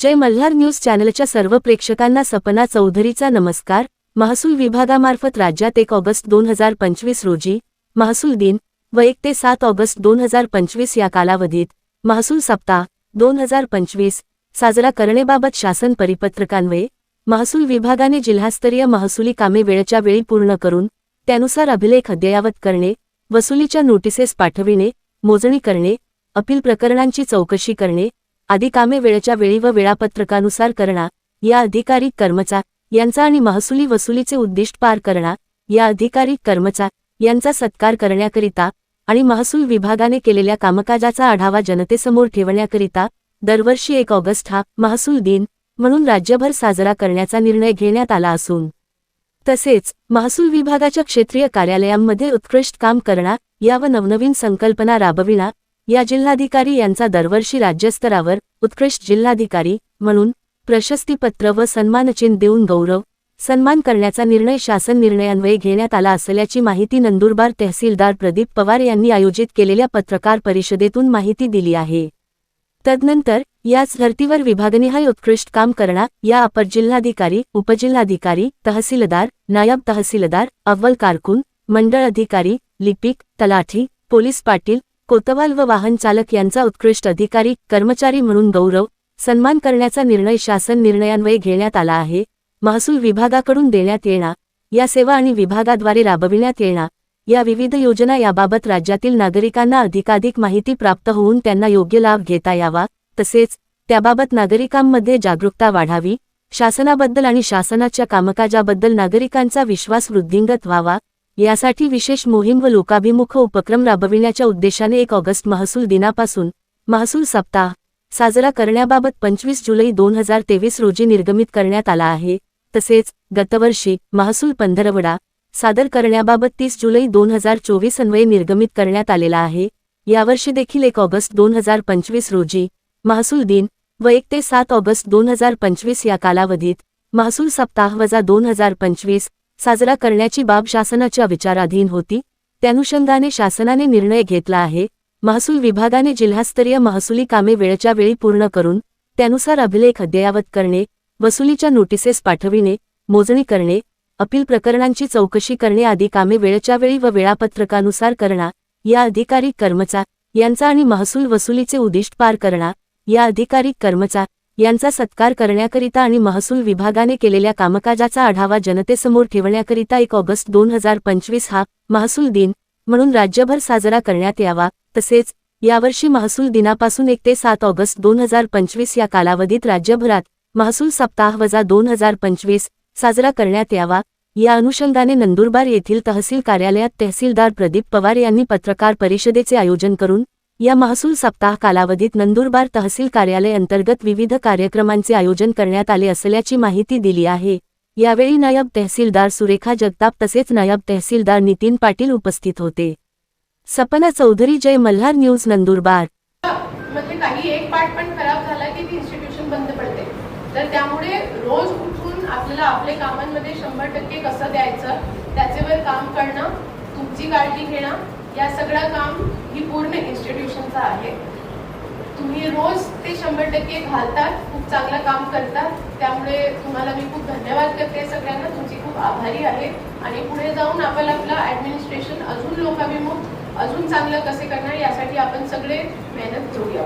जय Malhar news चॅनलच्या सर्व प्रेक्षकांना सपना चौधरीचा नमस्कार. महसूल विभागामार्फत राज्यात एक ऑगस्ट दोन हजार पंचवीस रोजी महसूल दिन व एक ते सात ऑगस्ट दोन हजार पंचवीस या कालावधीत महसूल सप्ताह दोन हजार पंचवीस साजरा करणेबाबत शासन परिपत्रकान्वये महसूल विभागाने जिल्हास्तरीय महसुली कामे वेळच्या वेळी पूर्ण करून त्यानुसार अभिलेख अद्ययावत करणे वसुलीच्या नोटिसेस पाठविणे मोजणी करणे अपील प्रकरणांची चौकशी करणे आदी कामे वेळेच्या वेळी व वेळापत्रकानुसार करणा या अधिकारी कर्मचा यांचा आणि महसुली वसुलीचे उद्दिष्ट पार करणा या अधिकारी कर्मचा यांचा सत्कार करण्याकरिता आणि महसूल विभागाने केलेल्या कामकाजाचा आढावा जनतेसमोर ठेवण्याकरिता दरवर्षी एक ऑगस्ट हा महसूल दिन म्हणून राज्यभर साजरा करण्याचा निर्णय घेण्यात आला असून. तसेच महसूल विभागाच्या क्षेत्रीय कार्यालयांमध्ये उत्कृष्ट काम करणा या व नवनवीन संकल्पना राबविणा या जिल्हाधिकारी यांचा दरवर्षी राज्यस्तरावर उत्कृष्ट जिल्हाधिकारी म्हणून प्रशस्तीपत्र व सन्मानचिन्ह देऊन गौरव सन्मान करण्याचा निर्णय शासन निर्णयान्वये घेण्यात आला असल्याची माहिती नंदुरबार तहसीलदार प्रदीप पवार यांनी आयोजित केलेल्या पत्रकार परिषदेतून माहिती दिली आहे. तदनंतर याच धर्तीवर विभागनिहाय उत्कृष्ट काम करणार या अपर जिल्हाधिकारी उपजिल्हाधिकारी तहसीलदार नायब तहसीलदार अव्वल कारकून मंडळ अधिकारी लिपिक तलाठी पोलीस पाटील कोतवाल व वाहन चालक यांचा उत्कृष्ट अधिकारी कर्मचारी म्हणून गौरव सन्मान करण्याचा निर्णय शासन निर्णयान्वये घेण्यात आला आहे. महसूल विभागाकडून देण्यात येणार या सेवा आणि विभागाद्वारे राबविण्यात येणार या विविध योजना याबाबत राज्यातील नागरिकांना अधिकाधिक माहिती प्राप्त होऊन त्यांना योग्य लाभ घेता यावा. तसेच त्याबाबत नागरिकांमध्ये जागरूकता वाढावी. शासनाबद्दल आणि शासनाच्या कामकाजाबद्दल नागरिकांचा विश्वास वृद्धिंगत व्हावा. यासाठी विशेष मोहीम व लोकाभिमुख उपक्रम राबविण्याच्या उद्देशाने एक ऑगस्ट महसूल दिनापासून महसूल सप्ताह साजरा करण्याबाबत पंचवीस जुलै दोन हजार तेवीस रोजी निर्गमित करण्यात आला आहे. तसेच गतवर्षी महसूल पंधरवडा सादर करण्याबाबत तीस जुलै दोन हजार चोवीस अन्वये निर्गमित करण्यात आलेला आहे. यावर्षी देखील एक ऑगस्ट दोन हजार पंचवीस रोजी महसूल दिन व एक ते सात ऑगस्ट दोन हजार पंचवीस या कालावधीत महसूल सप्ताह वजा दोन हजार पंचवीस साजरा करण्याची बाब शासनाच्या विचाराधीन होती. त्यानुषंगाने शासनाने निर्णय घेतला आहे. महसूल विभागाने जिल्हास्तरीय महसुली कामे वेळच्या वेळी पूर्ण करून त्यानुसार अभिलेख अद्ययावत करणे वसुलीच्या नोटिसेस पाठविणे मोजणी करणे अपील प्रकरणांची चौकशी करणे आदी कामे वेळच्या वेळी व वेळापत्रकानुसार करणा या अधिकारी कर्मचार यांचा आणि महसूल वसुलीचे उद्दिष्ट पार करणा या अधिकारी कर्मचार यांचा सत्कार करण्याकरिता आणि महसूल विभागाने केलेल्या कामकाजाचा आढावा जनतेसमोर ठेवण्याकरिता एक ऑगस्ट दोन हजार पंचवीस हा महसूल दिन म्हणून राज्यभर साजरा करण्यात यावा तसेच यावर्षी महसूल दिनापासून एक ते सात ऑगस्ट दोन हजार पंचवीस या कालावधीत राज्यभरात महसूल सप्ताह वजा दोन हजार पंचवीस साजरा करण्यात यावा. या अनुषंगाने नंदुरबार येथील तहसील कार्यालयात तहसीलदार प्रदीप पवार यांनी पत्रकार परिषदेचे आयोजन करून या महसूल सप्ताह कालावधीत नंदुरबार तहसील कार्यालय अंतर्गत विविध कार्यक्रमांचे आयोजन करण्यात आले असल्याची माहिती दिली आहे. यावेळी नायब तहसीलदार सुरेखा जगताप तसेच नायब तहसीलदार नितीन पाटील उपस्थित होते. सपना चौधरी जय मल्हार न्यूज नंदुरबार. म्हणजे काही एक पार्ट पण खराब झाला की ती इन्स्टिट्यूशन बंद पडते. तर त्यामुळे रोज उठून आपल्याला आपल्या कामांमध्ये शंभर टक्के कसं द्यायचं त्याच्यावर काम करणं तुमची काळजी घेणं या सगळं काम ही पूर्ण इन्स्टिट्यूशनचं आहे. तुम्ही रोज ते शंभर टक्के घालतात खूप चांगलं काम करतात. त्यामुळे तुम्हाला मी खूप धन्यवाद करते सगळ्यांना. तुमची खूप आभारी आहे. आणि पुढे जाऊन आपण आपलं ऍडमिनिस्ट्रेशन अजून लोकाभिमुख अजून चांगलं कसे करणार यासाठी आपण सगळे मेहनत घेऊया